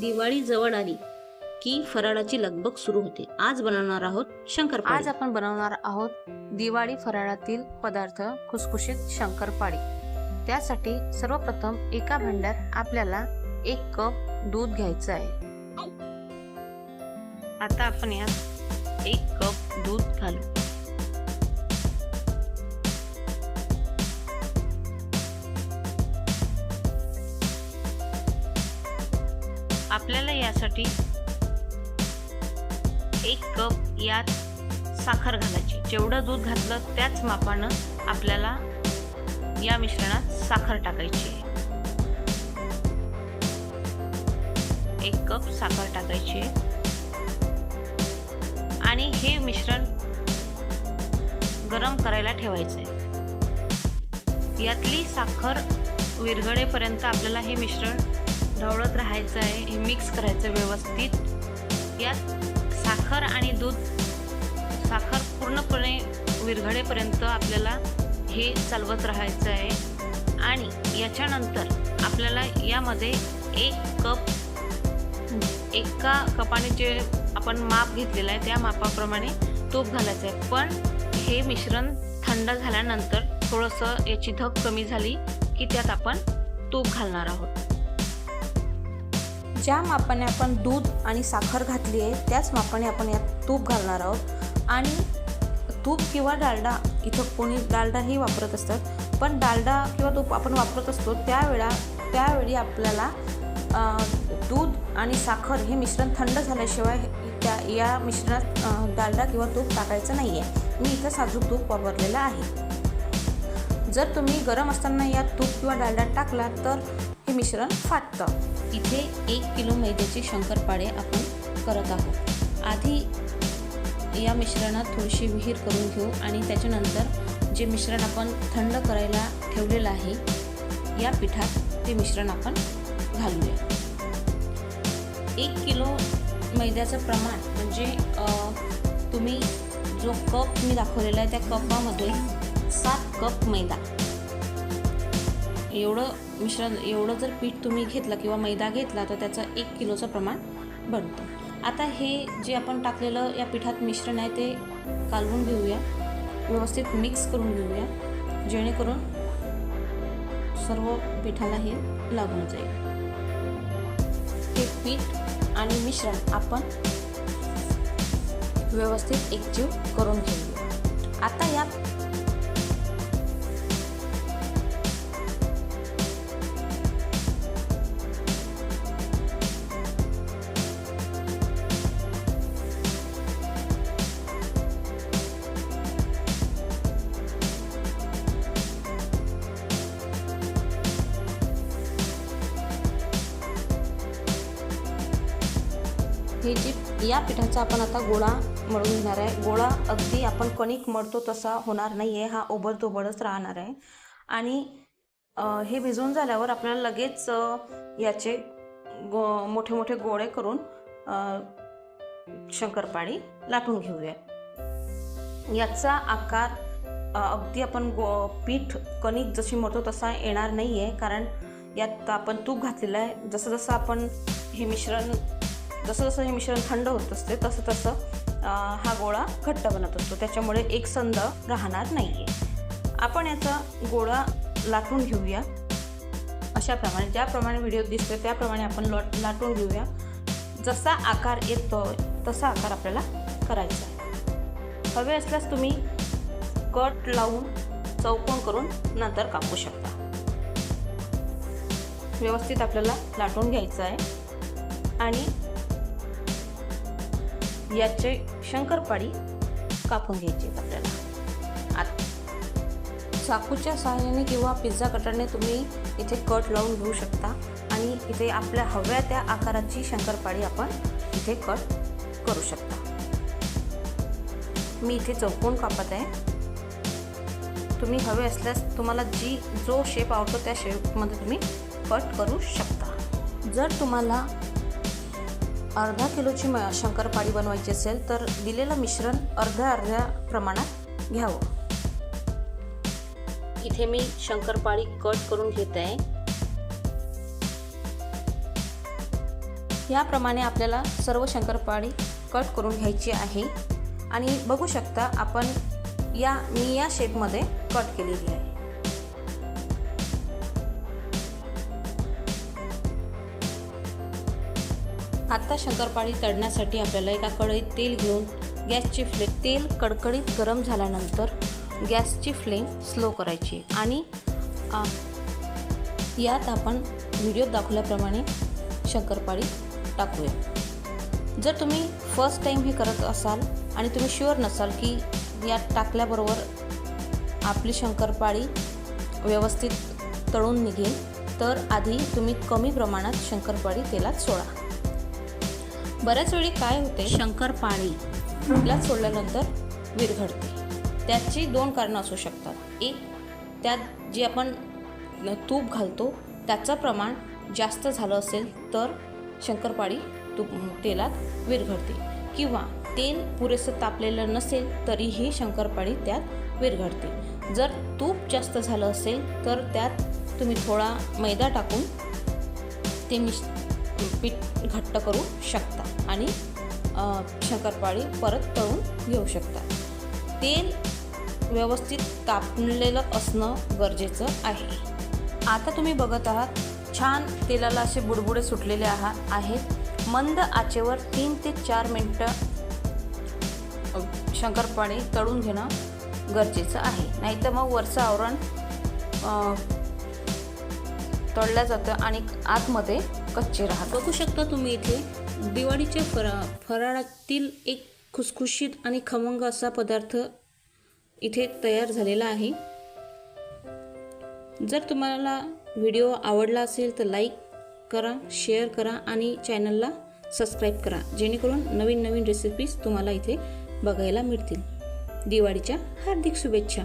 दिवाळी जवळ आली की फराळाची लगबग सुरू होते. आज बनवणार आहोत शंकर आज आपण बनवणार आहोत दिवाळी फराळातील पदार्थ खुसखुशीत शंकरपाळी. त्यासाठी सर्वप्रथम एका भांड्यात आपल्याला एक कप दूध घ्यायचं आहे. आता आपण यात एक कप दूध घालू. आपल्याला यासाठी एक कप यात साखर घालायची. जेवढं दूध घातलं त्याच मापानं आपल्याला या मिश्रणात साखर टाकायची आहे. एक कप साखर टाकायची आणि हे मिश्रण गरम करायला ठेवायचं आहे. यातली साखर विरघळेपर्यंत आपल्याला हे मिश्रण ढवळत राहायचं आहे हे मिक्स करायचं व्यवस्थित. यात साखर आणि दूध साखर पूर्णपणे विरघळेपर्यंत आपल्याला हे चालवत राहायचं आहे. आणि याच्यानंतर आपल्याला यामध्ये एक कप एका कपाने जे आपण माप घेतलेलं आहे त्या मापाप्रमाणे तूप घालायचं आहे. पण हे मिश्रण थंड झाल्यानंतर थोडंसं याची धग कमी झाली की त्यात आपण तूप घालणार आहोत. ज्या मापाने आपण दूध आणि साखर घातली आहे त्याच मापाने आपण यात तूप घालणार आहोत. आणि तूप किंवा डालडा इथं कोणी डालडाही वापरत असतात पण डालडा किंवा तूप आपण वापरत असतो त्यावेळा त्यावेळी आपल्याला दूध आणि साखर हे मिश्रण थंड झाल्याशिवाय त्या या मिश्रणात डालडा किंवा तूप टाकायचं नाही आहे मी इथं साजूक तूप वापरलेलं आहे. जर तुम्ही गरम असताना यात तूप किंवा डालडा टाकला तर हे मिश्रण फाटतं. इथे एक किलो मैद्याचे शंकरपाळे आपण करत आहोत. आधी या मिश्रणात थोडीशी विहीर करून घेऊ आणि त्याच्यानंतर जे मिश्रण आपण थंड करायला ठेवलेलं आहे या पिठात ते मिश्रण आपण घालूया. एक किलो मैद्याचं प्रमाण म्हणजे तुम्ही जो कप मी दाखवलेला आहे त्या कपामध्ये सात कप मैदा. एवढं मिश्रण एवढं जर पीठ तुम्ही घेतलं किंवा मैदा घेतला तर त्याचं एक किलोचं प्रमाण बनतं. आता हे जे आपण टाकलेलं या पिठात मिश्रण आहे ते कालवून घेऊया. व्यवस्थित मिक्स करून घेऊया जेणेकरून सर्व पिठाला हे लागून जाईल. हे पीठ आणि मिश्रण आपण व्यवस्थित एकजीव करून घेऊया. आता या हे या पिठाचा आपण आता गोळा मळून घेणार आहे. गोळा अगदी आपण कणिक मळतो तसा होणार नाही आहे हा ओबडतोबडच राहणार आहे. आणि हे भिजून झाल्यावर आपल्याला लगेच याचे गो मोठे मोठे गोळे करून शंकरपाळी लाटून घेऊया. याचा आकार अगदी आपण गो पीठ कणिक जशी मळतो तसा येणार नाही आहे कारण यात आपण तूप घातलेलं आहे. जसं जसं आपण हे मिश्रण जसं जसं हे मिश्रण थंड होत असते तसं तसं हा गोळा घट्ट बनत असतो. त्याच्यामुळे एक संद राहणार नाही आहे आपण याचा गोळा लाटून घेऊया. अशाप्रमाणे ज्याप्रमाणे व्हिडिओ दिसतोय त्याप्रमाणे आपण लॉट लाटून घेऊया. जसा आकार येतो तसा आकार आपल्याला करायचा आहे. हवे असल्यास तुम्ही कट लावून चौकोन करून नंतर कापू शकता. व्यवस्थित आपल्याला लाटून घ्यायचं आहे. आणि याचे शंकरपाळी कापून घ्यायची आपल्याला आत चाकूच्या सहाय्याने किंवा पिझ्झा कटरने तुम्ही इथे कट लावून घेऊ शकता आणि इथे आपल्या हव्या त्या आकाराची शंकरपाळी आपण इथे कट करू शकता. मी इथे चौकोन कापत आहे. तुम्ही हवे असल्यास तुम्हाला जी जो शेप आवडतो त्या शेपमध्ये तुम्ही कट करू शकता. जर तुम्हाला अर्धा किलोची म शंकरपाळी बनवायची असेल तर दिलेलं मिश्रण अर्ध्या अर्ध्या प्रमाणात घ्यावं. इथे मी शंकरपाळी कट करून घेत. आहे याप्रमाणे आपल्याला सर्व शंकरपाळी कट करून घ्यायची आहे. आणि बघू शकता आपण या मी या शेपमध्ये कट केलेली आहे. आत्ता शंकरपाळी तळण्यासाठी आपल्याला एका कढईत तेल घेऊन गॅसची फ्लेम तेल कडकडीत गरम झाल्यानंतर गॅसची फ्लेम स्लो करायची. आणि यात आपण व्हिडिओत दाखवल्याप्रमाणे शंकरपाळी टाकूया. जर तुम्ही फर्स्ट टाईम हे करत असाल आणि तुम्ही शुअर नसाल की यात टाकल्याबरोबर आपली शंकरपाळी व्यवस्थित तळून निघेल तर आधी तुम्ही कमी प्रमाणात शंकरपाळी तेलात सोडा. बऱ्याच वेळी काय होते? शंकरपाळी तेलात सोडल्यानंतर विरघडते त्याची दोन कारणं असू शकतात. एक त्यात जे आपण तूप घालतो त्याचं प्रमाण जास्त झालं असेल तर शंकरपाळी तूप तेलात विरघडते किंवा तेल पुरेसं तापलेलं नसेल तरीही शंकरपाळी त्यात विरघडते जर तूप जास्त झालं असेल तर त्यात तुम्ही थोडा मैदा टाकून ते मिश पीठ घट्ट करू शकता आणि शंकरपाळी परत तळून घेऊ शकता. तेल व्यवस्थित तापलेलं असणं गरजेचं आहे. आता तुम्ही बघत आहात छान तेलाला असे बुडबुडे सुटलेले आहात आहेत. मंद आचेवर तीन ते चार मिनटं शंकरपाळी तळून घेणं गरजेचं आहे. नाहीतर मग वरचं आवरण तळलं जातं आणि आतमध्ये कच्चे राहतात. बघू शकता तुम्ही इथे दिवाळीच्या फरा फराळातील एक खुसखुशीत आणि खमंग असा पदार्थ इथे तयार झालेला आहे. जर तुम्हाला व्हिडिओ आवडला असेल तर लाईक करा शेअर करा आणि चॅनलला सबस्क्राईब करा जेणेकरून नवीन नवीन रेसिपीज तुम्हाला इथे बघायला मिळतील. दिवाळीच्या हार्दिक शुभेच्छा.